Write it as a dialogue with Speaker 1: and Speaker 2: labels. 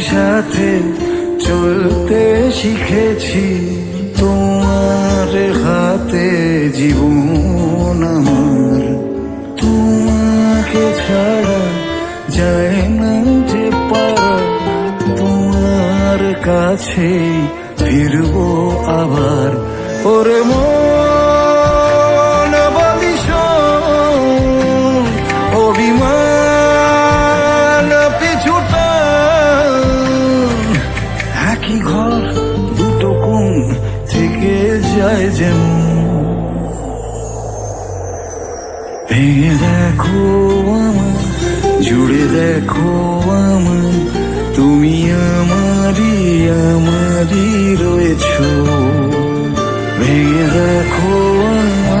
Speaker 1: সাথে চলতে শিখেছি। তোমার হাতে জীবন আমার। তোমাকে ছাড়া যায় না যে পারা। তোমার কাছে ফিরবো আবার। ওরে মন যায় যেমন। ভেঙে দেখো আমার জুড়ে দেখো আমার তুমি আমারই আমারই রয়েছ। ভেঙে দেখো